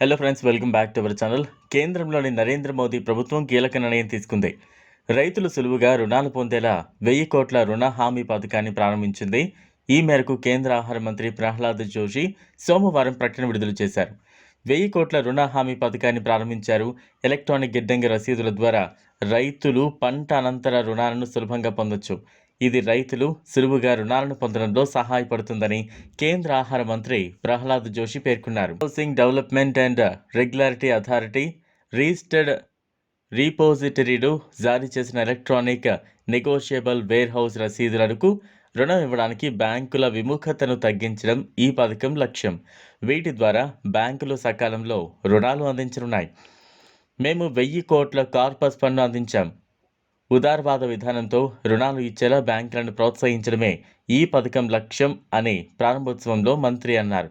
Hello friends welcome back to our channel కేంద్రంలోని నరేంద్ర మోదీ ప్రభుత్వం కీలక నిర్ణయం తీసుకుంది. రైతులు సులువుగా రుణాలు పొందేలా వెయ్యి కోట్ల రుణ హామీ పథకాన్ని ప్రారంభించింది. ఈ మేరకు కేంద్ర ఆహార మంత్రి ప్రహ్లాద్ జోషి సోమవారం ప్రకటన విడుదల చేశారు. వెయ్యి కోట్ల రుణ హామీ పథకాన్ని ప్రారంభించారు ఎలక్ట్రానిక్ గిడ్డంగి రసీదుల ద్వారా రైతులు పంట అనంతర రుణాలను సులభంగా పొందొచ్చు. ఇది రైతులు సులువుగా రుణాలను పొందడంలో సహాయపడుతుందని కేంద్ర ఆహార మంత్రి ప్రహ్లాద్ జోషి పేర్కొన్నారు. Housing development and regularity authority registered రీపోజిటరీలు జారీ చేసిన ఎలక్ట్రానిక్ నెగోషియబుల్ వేర్ హౌస్ రసీదులకు రుణం ఇవ్వడానికి బ్యాంకుల విముఖతను తగ్గించడం ఈ పథకం లక్ష్యం. వీటి ద్వారా బ్యాంకులు సకాలంలో రుణాలు అందించనున్నాయి. మేము వెయ్యి కోట్ల కార్పస్ పన్ను అందించాం. ఉదారవాద విధానంతో రుణాలు ఇచ్చేలా బ్యాంకులను ప్రోత్సహించడమే ఈ పథకం లక్ష్యం అని ప్రారంభోత్సవంలో మంత్రి అన్నారు.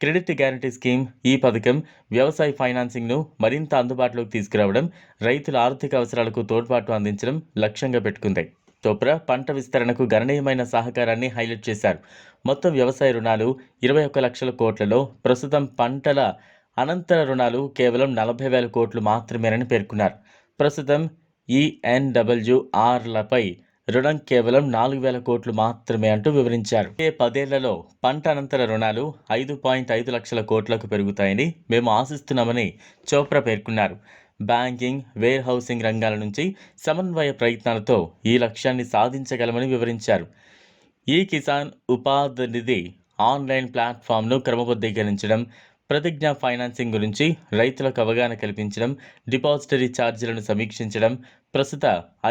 క్రెడిట్ గ్యారంటీ స్కీమ్ ఈ పథకం వ్యవసాయ ఫైనాన్సింగ్ను మరింత అందుబాటులోకి తీసుకురావడం రైతుల ఆర్థిక అవసరాలకు తోడ్పాటు అందించడం లక్ష్యంగా పెట్టుకుంది. చోప్రా పంట విస్తరణకు గణనీయమైన సహకారాన్ని హైలైట్ చేశారు. మొత్తం వ్యవసాయ రుణాలు ఇరవై ఒక్క లక్షల కోట్లలో ప్రస్తుతం పంటల అనంతర రుణాలు కేవలం నలభై వేల కోట్లు మాత్రమేనని పేర్కొన్నారు. ప్రస్తుతం ఈఎన్డబ్ల్యూఆర్లపై రుణం కేవలం నాలుగు వేల కోట్లు మాత్రమే అంటూ వివరించారు. ఏ పదేళ్ళలో పంట అనంతర రుణాలు ఐదు పాయింట్ ఐదు లక్షల కోట్లకు పెరుగుతాయని మేము ఆశిస్తున్నామని చోప్రా పేర్కొన్నారు. బ్యాంకింగ్ వేర్ హౌసింగ్ రంగాల నుంచి సమన్వయ ప్రయత్నాలతో ఈ లక్ష్యాన్ని సాధించగలమని వివరించారు. ఈ కిసాన్ ఉపాధి నిధి ఆన్లైన్ ప్లాట్ఫామ్ను క్రమబద్ధీకరించడం ప్రతిజ్ఞ ఫైనాన్సింగ్ గురించి రైతులకు అవగాహన కల్పించడం డిపాజిటరీ ఛార్జీలను సమీక్షించడం ప్రస్తుత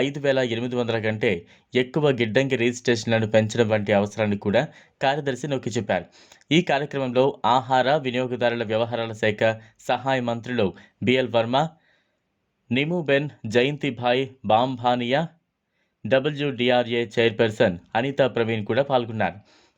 ఐదు వేల ఎనిమిది వందల కంటే ఎక్కువ గిడ్డంగి రిజిస్ట్రేషన్లను పెంచడం వంటి అవసరాన్ని కూడా కార్యదర్శి నొక్కి చెప్పారు. ఈ కార్యక్రమంలో ఆహార వినియోగదారుల వ్యవహారాల శాఖ సహాయ మంత్రులు BL Varma Nimuben Jayantibhai Bambhaniya WDRA chairperson Anita Praveen కూడా పాల్గొన్నారు.